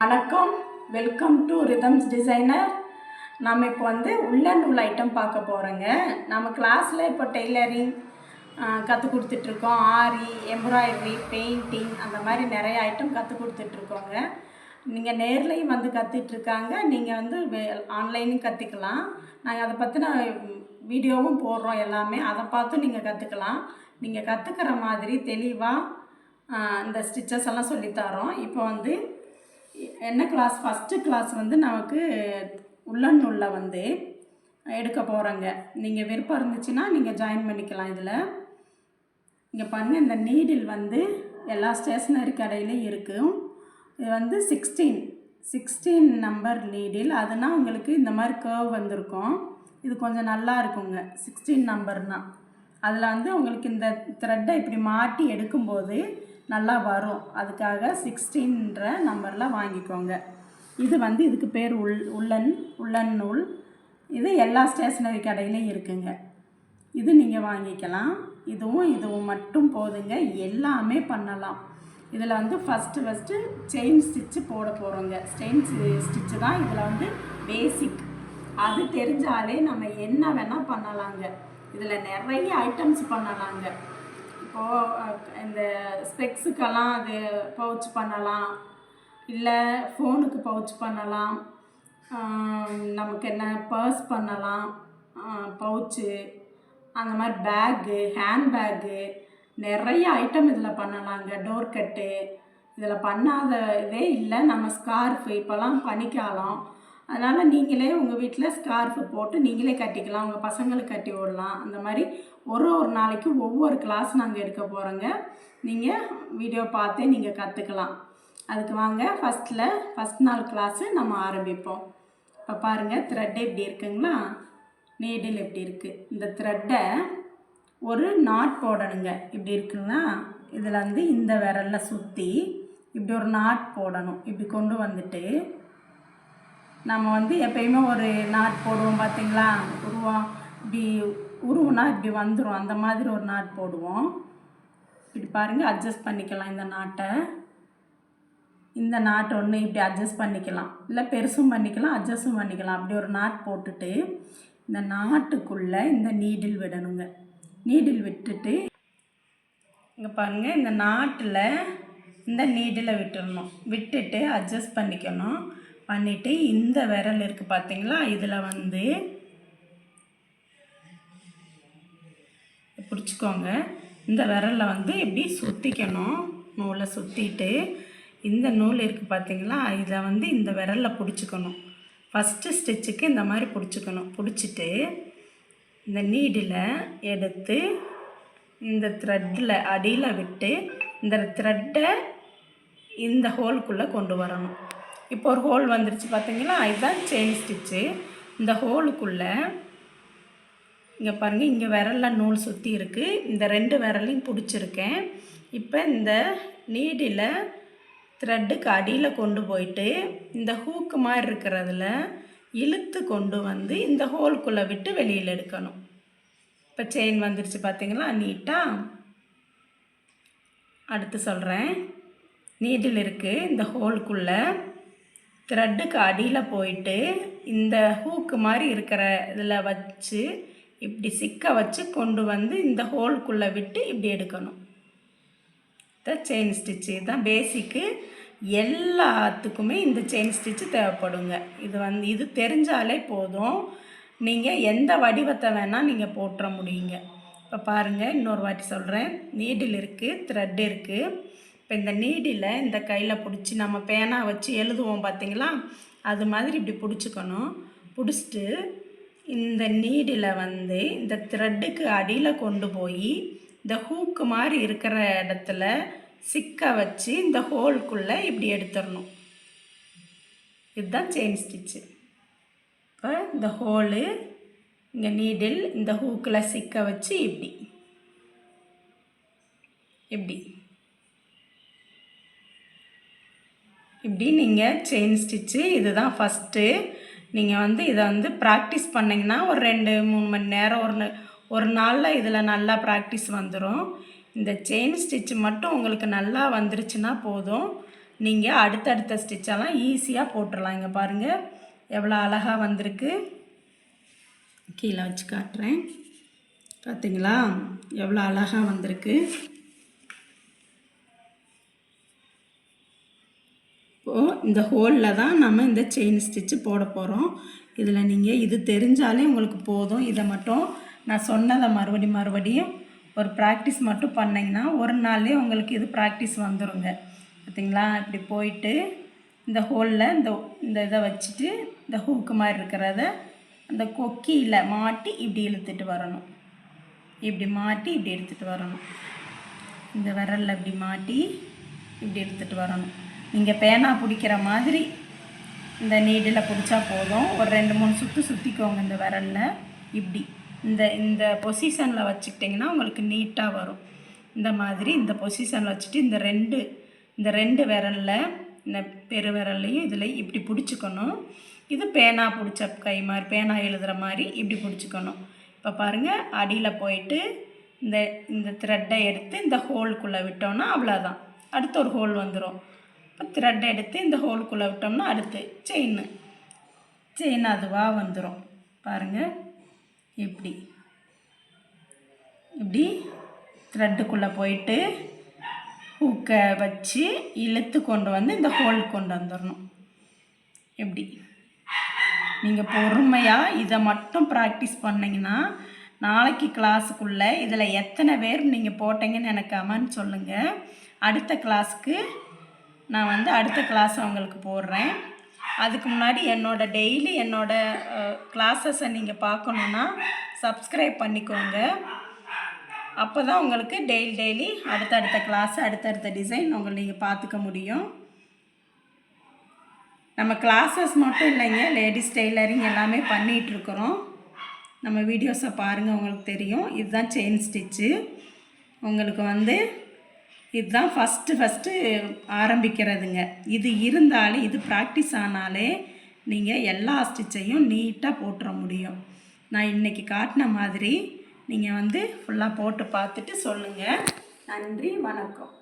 வணக்கம். Welcome to rhythms designer நம்ம இப்போ வந்து உள்ளன் உள்ள ஐட்டம் பார்க்க போகிறோங்க நம்ம கிளாஸில் இப்போ டெய்லரிங் கற்றுக் கொடுத்துட்ருக்கோம். ஆரி எம்ப்ராய்டரி பெயிண்டிங் அந்த மாதிரி நிறைய ஐட்டம் கற்றுக் கொடுத்துட்ருக்கோங்க. நீங்கள் நேர்லேயும் வந்து கற்றுட்ருக்காங்க நீங்கள் வந்து ஆன்லைனும் கற்றுக்கலாம் நாங்கள் அதை பற்றின வீடியோவும் போடுறோம் எல்லாமே. அதை பார்த்தும் நீங்கள் கற்றுக்கலாம் நீங்கள் கற்றுக்கிற மாதிரி தெளிவாக இந்த ஸ்டிச்சஸ் எல்லாம் சொல்லித்தரோம் இப்போ வந்து என்ன கிளாஸ் ஃபஸ்ட்டு கிளாஸ் வந்து நமக்கு உள்ளன் உள்ள வந்து எடுக்க போகிறோங்க நீங்கள் விருப்பம் இருந்துச்சுன்னா நீங்கள் ஜாயின் பண்ணிக்கலாம் இதில். இங்கே பாருங்கள் இந்த நீடில் வந்து எல்லா ஸ்டேஷ்னரி கடையிலையும் இருக்கும் இது வந்து சிக்ஸ்டீன் சிக்ஸ்டீன் நம்பர் நீடில் அதுனா உங்களுக்கு இந்த மாதிரி கேர்வ் வந்திருக்கும். இது கொஞ்சம் நல்லா இருக்குங்க. சிக்ஸ்டீன் நம்பர்னால் அதில் வந்து உங்களுக்கு இந்த த்ரெட்டை இப்படி மாட்டி எடுக்கும்போது நல்லா வரும். அதுக்காக சிக்ஸ்டீன்ற நம்பரில் வாங்கிக்கோங்க. இது வந்து இதுக்கு பேர் உள் உள்ளன் உள்ளன் நூல். இது எல்லா ஸ்டேஷ்னரி கடையிலையும் இருக்குங்க. இது நீங்கள் வாங்கிக்கலாம். இதுவும் இதுவும் மட்டும் போதுங்க. எல்லாமே பண்ணலாம். இதில் வந்து ஃபஸ்ட்டு ஃபஸ்ட்டு செயின் ஸ்டிச்சு போட போகிறோங்க செயின் ஸ்டிச்சு தான் இதில் வந்து பேசிக் அது தெரிஞ்சாலே நம்ம என்ன வேணால் பண்ணலாங்க. இதில் நிறைய ஐட்டம்ஸ் பண்ணலாங்க. இந்த ஸ்பெக்ஸுக்கெல்லாம் அது பவுச் பண்ணலாம். இல்லை ஃபோனுக்கு பவுச் பண்ணலாம். நமக்கு என்ன பர்ஸ் பண்ணலாம். பவுச்சு. அந்த மாதிரி பேக்கு ஹேண்ட் பேக்கு. நிறைய ஐட்டம் இதில் பண்ணலாங்க. டோர் கட்டு. இதில் பண்ணாத இதே இல்லை. நம்ம ஸ்கார்ஃபு இப்போல்லாம் பனிக்காலம். அதனால் நீங்களே உங்கள் வீட்டில் ஸ்கார்ஃபு போட்டு நீங்களே கட்டிக்கலாம் உங்கள் பசங்களுக்கு கட்டி விடலாம். அந்த மாதிரி ஒரு ஒரு நாளைக்கு ஒவ்வொரு கிளாஸ் நாங்கள் எடுக்க போகிறோங்க நீங்கள் வீடியோ பார்த்தே நீங்கள் கற்றுக்கலாம் அதுக்கு வாங்க ஃபஸ்ட்டில் ஃபஸ்ட் நாள் கிளாஸு நம்ம ஆரம்பிப்போம். இப்போ பாருங்கள் த்ரெட்டு எப்படி இருக்குங்களா? நீடில் எப்படி இருக்குது இந்த த்ரெட்டை ஒரு நாட் போடணுங்க. இப்படி இருக்குங்களா இதில் வந்து இந்த விரலில் சுற்றி இப்படி ஒரு நாட் போடணும். இப்படி கொண்டு வந்துட்டு நம்ம வந்து எப்பயுமே ஒரு நாட் போடுவோம் பார்த்தீங்களா உருவம் இப்படி உருவனா இப்படி வந்துடும் அந்த மாதிரி ஒரு நாட் போடுவோம். இப்படி பாருங்கள் அட்ஜஸ்ட் பண்ணிக்கலாம் இந்த நாட்டை. இந்த நாட் ஒன்று இப்படி அட்ஜஸ்ட் பண்ணிக்கலாம். இல்லை பெருசும் பண்ணிக்கலாம் அட்ஜஸ்ட்டும் பண்ணிக்கலாம். அப்படி ஒரு நாட் போட்டுட்டு இந்த நாட்டுக்குள்ளே இந்த நீடில் விடணுங்க. நீடில் விட்டுட்டு இங்கே பாருங்கள் இந்த நாட்டில் இந்த நீடில் விட்டுடணும் விட்டுட்டு அட்ஜஸ்ட் பண்ணிக்கணும். பண்ணிவிட்டு இந்த விரல் இருக்குது பார்த்தீங்களா இதில் வந்து பிடிச்சிக்கோங்க. இந்த விரலில் வந்து இப்படி சுற்றிக்கணும் நூலை சுற்றிட்டு இந்த நூல் இருக்குது பார்த்தீங்களா இதை வந்து இந்த விரலில் பிடிச்சிக்கணும். ஃபஸ்ட்டு ஸ்டிச்சுக்கு இந்த மாதிரி பிடிச்சிக்கணும். பிடிச்சிட்டு இந்த நீடில் எடுத்து இந்த த்ரெட்டில் அடியில் விட்டு இந்த த்ரெட்டை இந்த ஹோல்குள்ளே கொண்டு வரணும். இப்போ ஒரு ஹோல் வந்துருச்சு பார்த்தீங்களா இதுதான் செயின் ஸ்டிச்சு இந்த ஹோலுக்குள்ளே இங்கே பாருங்கள் இங்கே விரலில் நூல் சுற்றி இருக்குது இந்த ரெண்டு விரலையும் பிடிச்சிருக்கேன். இப்போ இந்த நீடில் த்ரெட்டுக்கு அடியில் கொண்டு போயிட்டு இந்த ஹூக்கு மாதிரி இருக்கிறதுல இழுத்து கொண்டு வந்து இந்த ஹோல்குள்ளே விட்டு வெளியில் எடுக்கணும். இப்போ செயின் வந்துருச்சு பார்த்தீங்களா நீட்டாக அடுத்து சொல்கிறேன் நீடில் இருக்குது இந்த ஹோல்குள்ளே த்ரெட்டுக்கு அடியில் போயிட்டு இந்த ஹூக்கு மாதிரி இருக்கிற இதில் வச்சு இப்படி சிக்க வச்சு கொண்டு வந்து இந்த ஹோல்குள்ளே விட்டு இப்படி எடுக்கணும். த செயின் ஸ்டிச்சு இதுதான் பேசிக்கு எல்லாத்துக்குமே இந்த செயின் ஸ்டிச்சு தேவைப்படுங்க. இது வந்து இது தெரிஞ்சாலே போதும். நீங்கள் எந்த வடிவத்தை வேணால் நீங்கள் போட்டுற முடியுங்க. இப்போ பாருங்கள் இன்னொரு வாட்டி சொல்கிறேன் நீடில் இருக்குது த்ரெட் இருக்குது இப்போ இந்த நீடில் இந்த கையில் பிடிச்சி நம்ம பேனா வச்சு எழுதுவோம் பார்த்தீங்களா? அது மாதிரி இப்படி பிடிச்சிக்கணும். பிடிச்சிட்டு இந்த நீடில் வந்து இந்த த்ரெட்டுக்கு அடியில் கொண்டு போய் இந்த ஹூக்கு மாதிரி இருக்கிற இடத்துல சிக்க வச்சு இந்த ஹோல்குள்ளே இப்படி எடுத்துடணும். இதுதான் செயின் ஸ்டிச்சு இப்போ இந்த ஹோலு இங்கே நீடில் இந்த ஹூக்கில் சிக்க வச்சு இப்படி. இப்படி. இப்படி நீங்கள் செயின் ஸ்டிச்சு இதுதான் ஃபஸ்ட்டு நீங்கள் வந்து இதை வந்து ப்ராக்டிஸ் பண்ணிங்கன்னா ஒரு ரெண்டு மூணு மணி நேரம் ஒரு ஒரு நாளில் இதில் நல்லா ப்ராக்டிஸ் வந்துடும் இந்த செயின் ஸ்டிச்சு மட்டும் உங்களுக்கு நல்லா வந்துருச்சுன்னா போதும். நீங்கள் அடுத்தடுத்த ஸ்டிச்செல்லாம் ஈஸியாக போட்டுடலாம் இங்கே பாருங்கள் எவ்வளோ அழகாக வந்திருக்கு. கீழே வச்சு காட்டுறேன். பார்த்தீங்களா எவ்வளோ அழகாக வந்திருக்கு. இந்த ஹோலில் தான் நம்ம இந்த செயின் ஸ்டிச்சு போட போகிறோம் இதில் நீங்கள் இது தெரிஞ்சாலே உங்களுக்கு போதும். இதை மட்டும் நான் சொன்னதை மறுபடி மறுபடியும் ஒரு ப்ராக்டிஸ் மட்டும் பண்ணிங்கன்னா ஒரு நாள்லேயே உங்களுக்கு இது ப்ராக்டிஸ் வந்துடுங்க பார்த்தீங்களா இப்படி போயிட்டு இந்த ஹோலில் இந்த இந்த இதை வச்சுட்டு இந்த ஹூக்கு மாதிரி இருக்கிறத அந்த கொக்கியில் மாட்டி இப்படி இழுத்துட்டு வரணும். இப்படி மாட்டி இப்படி எடுத்துகிட்டு வரணும். இந்த விரலில் இப்படி மாட்டி இப்படி எடுத்துகிட்டு வரணும். நீங்கள் பேனா பிடிக்கிற மாதிரி இந்த நீடில் பிடிச்சா போதும். ஒரு ரெண்டு மூணு சுற்று சுற்றிக்கோங்க இந்த விரலில். இப்படி. இந்த இந்த பொசிஷனில் வச்சுக்கிட்டிங்கன்னா உங்களுக்கு நீட்டாக வரும். இந்த மாதிரி இந்த பொசிஷனில் வச்சுட்டு இந்த ரெண்டு இந்த ரெண்டு விரலில் இந்த பெரு விரல்லையும் இதில் இப்படி பிடிச்சிக்கணும். இது பேனா பிடிச்ச கை மாதிரி பேனா எழுதுகிற மாதிரி இப்படி பிடிச்சிக்கணும். இப்போ பாருங்கள் அடியில் போயிட்டு இந்த இந்த த்ரெட்டை எடுத்து இந்த ஹோல்குள்ளே விட்டோன்னா அவ்வளோதான் அடுத்து ஒரு ஹோல் வந்துடும் இப்போ த்ரெட்டை எடுத்து இந்த ஹோல்குள்ளே விட்டோம்னா அடுத்து செயின் செயின் அதுவாக வந்துடும் பாருங்கள் இப்படி. இப்படி த்ரெட்டுக்குள்ளே போயிட்டு ஹூக்கை வச்சு இழுத்து கொண்டு வந்து இந்த ஹோல் கொண்டு வந்துடணும் எப்படி நீங்கள் பொறுமையாக இதை மட்டும் ப்ராக்டிஸ் பண்ணிங்கன்னா நாளைக்கு கிளாஸுக்குள்ளே இதில் எத்தனை பேர் நீங்கள் போட்டீங்கன்னு எனக்கு கமெண்ட் சொல்லுங்கள் அடுத்த கிளாஸுக்கு நான் வந்து அடுத்த கிளாஸ் உங்களுக்கு போடுறேன். அதுக்கு முன்னாடி என்னோடய டெய்லி என்னோடய கிளாஸஸை நீங்கள் பார்க்கணுன்னா சப்ஸ்கிரைப் பண்ணிக்கோங்க. அப்போ தான் உங்களுக்கு டெய்லி டெய்லி அடுத்தடுத்த கிளாஸ் அடுத்தடுத்த டிசைன் உங்களை நீங்கள் பார்த்துக்க முடியும். நம்ம கிளாஸஸ் மட்டும் இல்லைங்க லேடிஸ் டெய்லரிங் எல்லாமே பண்ணிகிட்ருக்குறோம் நம்ம வீடியோஸை பாருங்கள் உங்களுக்கு தெரியும். இதுதான் செயின் ஸ்டிச்சு உங்களுக்கு வந்து இதுதான் ஃபஸ்ட்டு ஃபஸ்ட்டு ஆரம்பிக்கிறதுங்க. இது இருந்தாலே இது ப்ராக்டிஸ் ஆனாலே நீங்கள் எல்லா ஸ்டிச்சையும் நீட்டாக போட்டுற முடியும். நான் இன்றைக்கி காட்டின மாதிரி நீங்கள் வந்து ஃபுல்லாக போட்டு பார்த்துட்டு சொல்லுங்கள் நன்றி வணக்கம்.